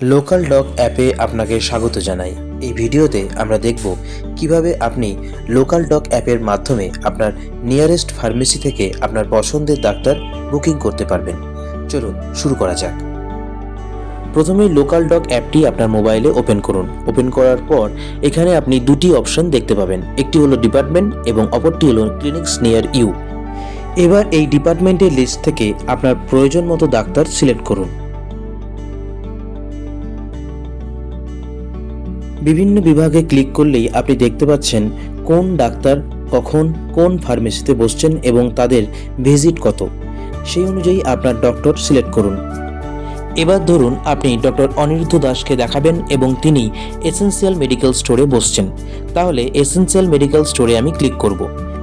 Local dog অ্যাপে আপনাকে স্বাগত জানাই। এই ভিডিওতে আমরা দেখব কীভাবে আপনি লোকাল ডগ অ্যাপের মাধ্যমে আপনার নিয়ারেস্ট ফার্মেসি থেকে আপনার পছন্দের ডাক্তার বুকিং করতে পারবেন। চলুন, শুরু করা যাক। প্রথমেই লোকাল ডগ অ্যাপটি আপনার মোবাইলে ওপেন করুন। ওপেন করার পর এখানে আপনি দুটি অপশন দেখতে পাবেন। একটি হলো ডিপার্টমেন্ট এবং অপরটি হলো ক্লিনিক্স নিয়ার ইউ। এবার এই ডিপার্টমেন্টের লিস্ট থেকে আপনার প্রয়োজন মতো ডাক্তার সিলেক্ট করুন। বিভিন্ন বিভাগে ক্লিক করলেই আপনি দেখতে পাচ্ছেন কোন ডাক্তার কখন কোন ফার্মেসিতে বসছেন এবং তাদের ভিজিট কত। সেই অনুযায়ী আপনার ডক্টর সিলেক্ট করুন। এবার ধরুন আপনি ডক্টর অনিরুদ্ধ দাসকে দেখাবেন এবং তিনি এসেনশিয়াল মেডিকেল স্টোরে বসছেন। তাহলে এসেনশিয়াল মেডিকেল স্টোরে আমি ক্লিক করব।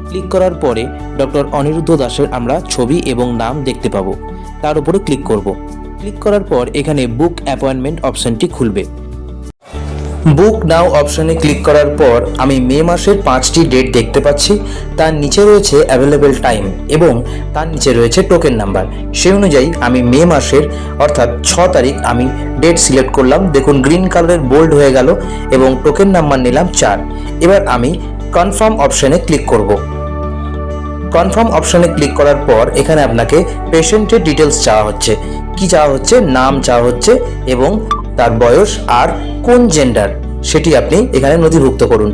ক্লিক করার পরে ডক্টর অনিরুদ্ধ দাসের আমরা ছবি এবং নাম দেখতে পাবো। তার উপরে ক্লিক করব। ক্লিক করার পর এখানে বুক অ্যাপয়েন্টমেন্ট অপশনটি খুলবে। বুক নাও অপশনে ক্লিক করার পর আমি মে মাসের পাঁচটি ডেট দেখতে পাচ্ছি। তার নিচে রয়েছে অ্যাভেলেবেল টাইম এবং তার নিচে রয়েছে টোকেন নাম্বার সেই অনুযায়ী আমি মে মাসের অর্থাৎ ছ তারিখ আমি ডেট সিলেক্ট করলাম। দেখুন গ্রিন কালারের বোল্ড হয়ে গেল এবং টোকেন নাম্বার নিলাম চার। এবার আমি কনফার্ম অপশনে ক্লিক করব। কনফার্ম অপশনে ক্লিক করার পর এখানে আপনাকে পেশেন্টের ডিটেলস চাওয়া হচ্ছে। কি চাওয়া হচ্ছে? নাম চাওয়া হচ্ছে এবং তার বয়স আর কোন জেন্ডার সেটি আপনি এখানে নথিভুক্ত করুন।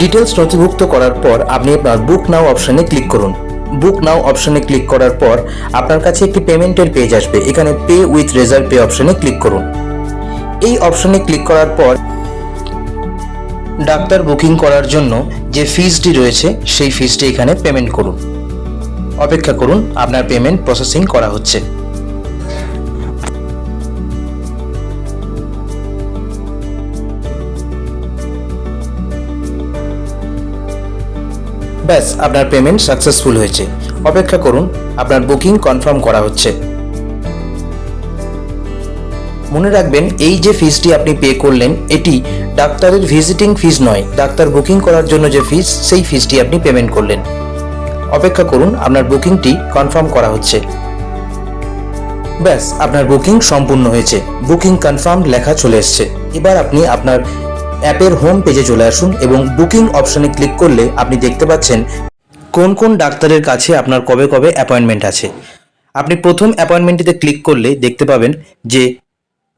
ডিটেলস নথিভুক্ত করার পর আপনি আপনার বুক নাও অপশনে ক্লিক করুন। বুক নাও অপশনে ক্লিক করার পর আপনার কাছে একটি পেমেন্টের পেজ আসবে। এখানে পে উইথ রেজাল্ট পে অপশনে ক্লিক করুন। এই অপশনে ক্লিক করার পর ডাক্তার বুকিং করার জন্য যে ফিজটি রয়েছে, সেই ফিজটি এখানে পেমেন্ট করুন। অপেক্ষা করুন, আপনার পেমেন্ট প্রসেসিং করা হচ্ছে। ব্যাস, আপনার পেমেন্ট সাকসেসফুল হয়েছে। অপেক্ষা করুন, আপনার বুকিং কনফার্ম করা হচ্ছে। মনে রাখবেন, এই যে ফিজটি আপনি পে করলেন, এটি ডাক্তারের ভিজিটিং ফিজ নয়। ডাক্তার বুকিং করার জন্য যে ফিজ সেই ফিজটি আপনি পেমেন্ট করলেন। অপেক্ষা করুন, আপনার বুকিংটি কনফার্ম করা হচ্ছে। ব্যাস, আপনার বুকিং সম্পূর্ণ হয়েছে। বুকিং কনফার্ম লেখা চলে এসছে। এবার আপনি আপনার অ্যাপের হোম পেজে চলে আসুন এবং বুকিং অপশনে ক্লিক করলে আপনি দেখতে পাচ্ছেন কোন কোন ডাক্তারের কাছে আপনার কবে কবে অ্যাপয়েন্টমেন্ট আছে। আপনি প্রথম অ্যাপয়েন্টমেন্টটিতে ক্লিক করলে দেখতে পাবেন যে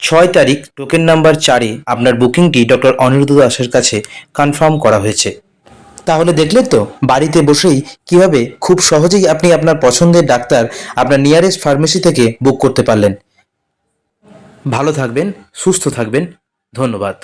ছয় তারিখ টোকেন নাম্বার চারে আপনার বুকিংটি ডক্টর অনিরুদ্ধ দাসের কাছে কনফার্ম করা হয়েছে। তাহলে দেখলেন তো, বাড়িতে বসেই কীভাবে খুব সহজেই আপনি আপনার পছন্দের ডাক্তার আপনার নিয়ারেস্ট ফার্মেসি থেকে বুক করতে পারলেন। ভালো থাকবেন, সুস্থ থাকবেন, ধন্যবাদ।